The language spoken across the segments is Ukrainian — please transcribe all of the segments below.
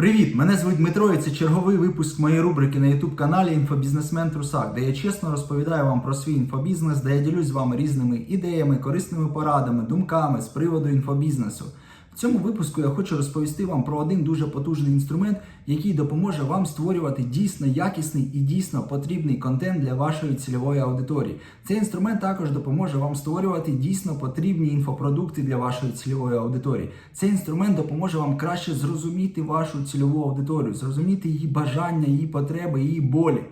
Привіт! Мене звуть Дмитро і це черговий випуск моєї рубрики на youtube каналі Інфобізнесмен Трусак, де я чесно розповідаю вам про свій інфобізнес, де я ділюсь з вами різними ідеями, корисними порадами, думками з приводу інфобізнесу. В цьому випуску я хочу розповісти вам про один дуже потужний інструмент, який допоможе вам створювати дійсно якісний і дійсно потрібний контент для вашої цільової аудиторії. Цей інструмент також допоможе вам створювати дійсно потрібні інфопродукти для вашої цільової аудиторії. Цей інструмент допоможе вам краще зрозуміти вашу цільову аудиторію, зрозуміти її бажання, її потреби, її болі.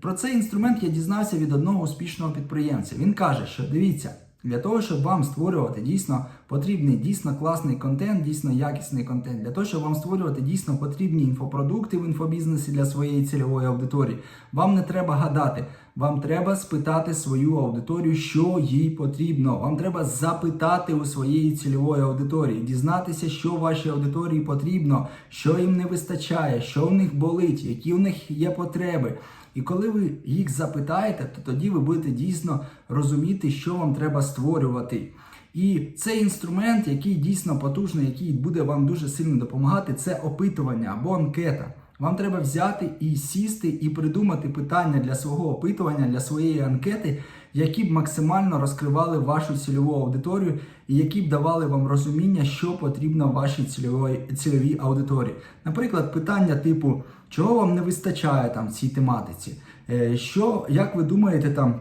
Про цей інструмент я дізнався від одного успішного підприємця. Він каже, що дивіться. Для того, щоб вам створювати дійсно потрібний, дійсно класний контент, дійсно якісний контент, для того, щоб вам створювати дійсно потрібні інфопродукти в інфобізнесі для своєї цільової аудиторії, вам не треба гадати. Вам треба спитати свою аудиторію, що їй потрібно. Вам треба запитати у своєї цільової аудиторії, дізнатися, що вашій аудиторії потрібно, що їм не вистачає, що в них болить, які в них є потреби. І коли ви їх запитаєте, то тоді ви будете дійсно розуміти, що вам треба створювати. І цей інструмент, який дійсно потужний, який буде вам дуже сильно допомагати, це опитування або анкета. Вам треба взяти і сісти, і придумати питання для свого опитування, для своєї анкети, які б максимально розкривали вашу цільову аудиторію і які б давали вам розуміння, що потрібно вашій цільовій, цільовій аудиторії. Наприклад, питання типу, чого вам не вистачає там в цій тематиці, Е, що, як ви думаєте, там.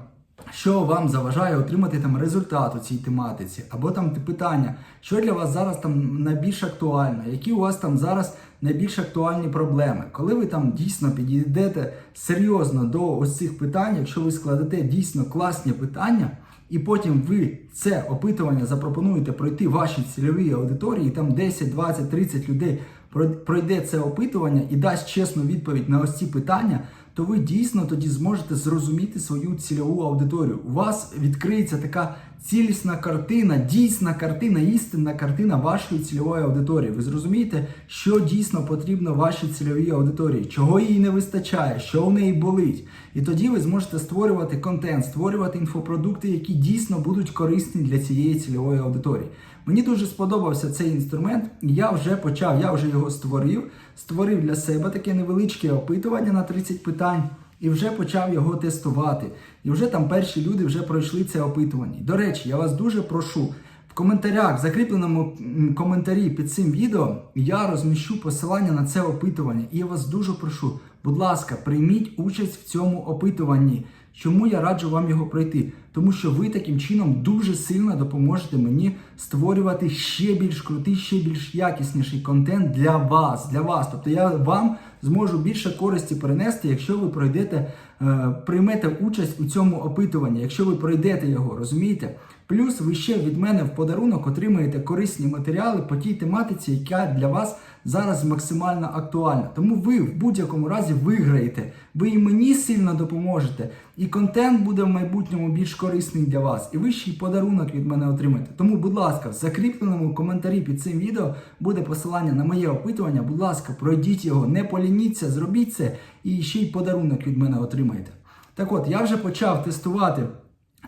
Що вам заважає отримати там результат у цій тематиці, або там питання, що для вас зараз там найбільш актуально, які у вас там зараз найбільш актуальні проблеми. Коли ви там дійсно підійдете серйозно до ось цих питань, якщо ви складете дійсно класні питання, і потім ви це опитування запропонуєте пройти вашій цільовій аудиторії, і там 10, 20, 30 людей пройде це опитування і дасть чесну відповідь на ось ці питання то ви дійсно тоді зможете зрозуміти свою цільову аудиторію. У вас відкриється така цілісна картина, дійсна картина, істинна картина вашої цільової аудиторії. Ви зрозумієте, що дійсно потрібно вашій цільовій аудиторії, чого їй не вистачає, що в неї болить. І тоді ви зможете створювати контент, створювати інфопродукти, які дійсно будуть корисні для цієї цільової аудиторії. Мені дуже сподобався цей інструмент, і я вже почав, я вже його створив, створив для себе таке невеличке опитування на 30 питань. І вже почав його тестувати. І вже там перші люди вже пройшли це опитування. До речі, я вас дуже прошу. В коментарях, в закріпленому коментарі під цим відео я розміщу посилання на це опитування. І я вас дуже прошу, будь ласка, прийміть участь в цьому опитуванні. Чому я раджу вам його пройти? Тому що ви таким чином дуже сильно допоможете мені створювати ще більш крутий, ще більш якісніший контент для вас. Для вас. Тобто я вам зможу більше користі перенести, якщо ви пройдете, е, приймете участь у цьому опитуванні, якщо ви пройдете його, розумієте? Плюс ви ще від мене в подарунок отримаєте корисні матеріали по тій тематиці, яка для вас зараз максимально актуальна. Тому ви в будь-якому разі виграєте. Ви і мені сильно допоможете, і контент буде в майбутньому більш корисний для вас. І ви ще й подарунок від мене отримаєте. Тому, будь ласка, в закріпленому коментарі під цим відео буде посилання на моє опитування. Будь ласка, пройдіть його, не полініться, зробіть це і ще й подарунок від мене отримаєте. Так от, я вже почав тестувати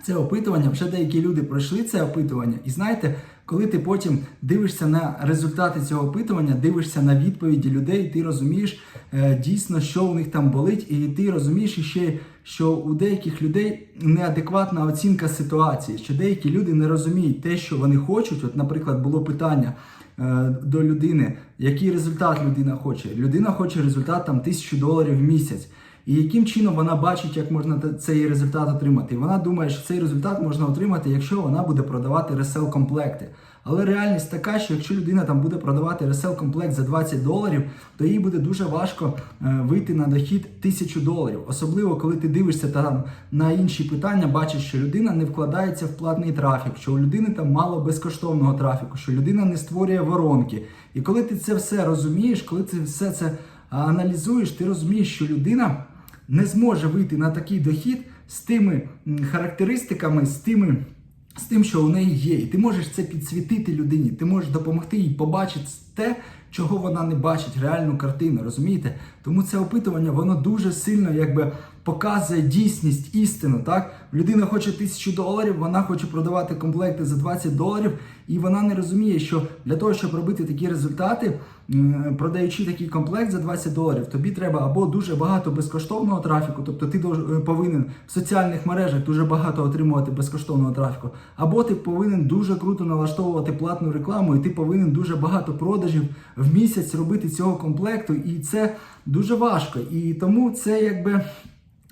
це опитування, вже деякі люди пройшли це опитування, і знаєте, коли ти потім дивишся на результати цього опитування, дивишся на відповіді людей, ти розумієш е, дійсно, що у них там болить, і ти розумієш ще, що у деяких людей неадекватна оцінка ситуації, що деякі люди не розуміють те, що вони хочуть. От, наприклад, було питання. е, До людини, який результат людина хоче. Людина хоче результат там тисячу доларів в місяць. І яким чином вона бачить, як можна цей результат отримати? І вона думає, що цей результат можна отримати, якщо вона буде продавати ресел-комплекти. Але реальність така, що якщо людина там буде продавати ресел-комплект за 20 доларів, то їй буде дуже важко е, вийти на дохід 1000 доларів. Особливо, коли ти дивишся там на інші питання, бачиш, що людина не вкладається в платний трафік, що у людини там мало безкоштовного трафіку, що людина не створює воронки. І коли ти це все розумієш, коли ти все це аналізуєш, ти розумієш, що людина не зможе вийти на такий дохід з тими характеристиками, з тими. З тим, що у неї є, і ти можеш це підсвітити людині, ти можеш допомогти їй побачити те, чого вона не бачить, реальну картину, розумієте? Тому це опитування, воно дуже сильно якби показує дійсність, істину. Так, людина хоче тисячу доларів, вона хоче продавати комплекти за 20 доларів, і вона не розуміє, що для того, щоб робити такі результати, продаючи такий комплект за 20 доларів, тобі треба або дуже багато безкоштовного трафіку, тобто ти е, повинен в соціальних мережах дуже багато отримувати безкоштовного трафіку, або ти повинен дуже круто налаштовувати платну рекламу, і ти повинен дуже багато продажів в місяць робити цього комплекту, і це дуже важко. І тому це якби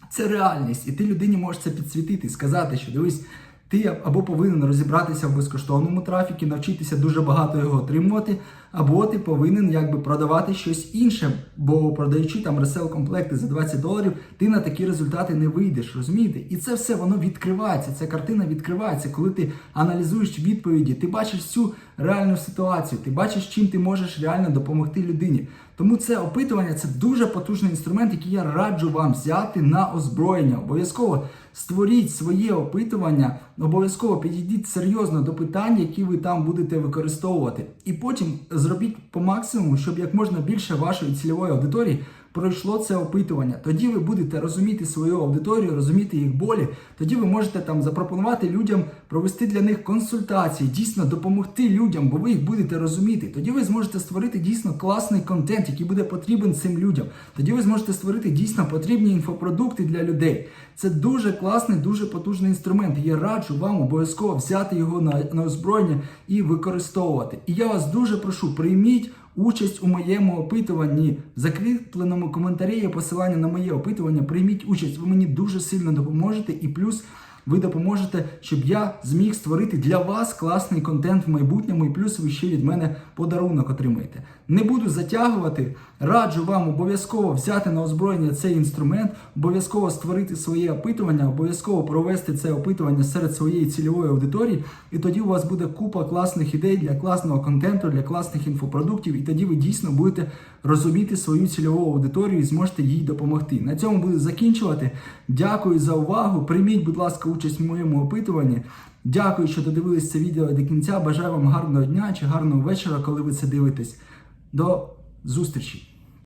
це реальність, і ти людині можеш це підсвітити, сказати, що дивись. Ти або повинен розібратися в безкоштовному трафіку, навчитися дуже багато його отримувати, або ти повинен якби продавати щось інше, бо продаючи там ресел-комплекти за 20 доларів, ти на такі результати не вийдеш, розумієте? І це все воно відкривається. Ця картина відкривається, коли ти аналізуєш відповіді, ти бачиш всю реальну ситуацію, ти бачиш, чим ти можеш реально допомогти людині. Тому це опитування це дуже потужний інструмент, який я раджу вам взяти на озброєння. Обов'язково створіть своє опитування, обов'язково підійдіть серйозно до питань, які ви там будете використовувати. І потім зробіть по максимуму, щоб як можна більше вашої цільової аудиторії пройшло це опитування. Тоді ви будете розуміти свою аудиторію, розуміти їх болі. Тоді ви можете там запропонувати людям провести для них консультації, дійсно допомогти людям, бо ви їх будете розуміти. Тоді ви зможете створити дійсно класний контент, який буде потрібен цим людям. Тоді ви зможете створити дійсно потрібні інфопродукти для людей. Це дуже класний, дуже потужний інструмент. Я раджу вам обов'язково взяти його на, на озброєння і використовувати. І я вас дуже прошу, прийміть участь у моєму опитуванні. В закріпленому коментарі є посилання на моє опитування. Прийміть участь, ви мені дуже сильно допоможете і плюс. Ви допоможете, щоб я зміг створити для вас класний контент в майбутньому, і плюс ви ще від мене подарунок отримаєте. Не буду затягувати. Раджу вам обов'язково взяти на озброєння цей інструмент, обов'язково створити своє опитування, обов'язково провести це опитування серед своєї цільової аудиторії, і тоді у вас буде купа класних ідей для класного контенту, для класних інфопродуктів, і тоді ви дійсно будете розуміти свою цільову аудиторію і зможете їй допомогти. На цьому буду закінчувати. Дякую за увагу. Прийміть, будь ласка, участь в моєму опитуванні. Дякую, що додивились це відео до кінця. Бажаю вам гарного дня чи гарного вечора, коли ви це дивитесь. До зустрічі!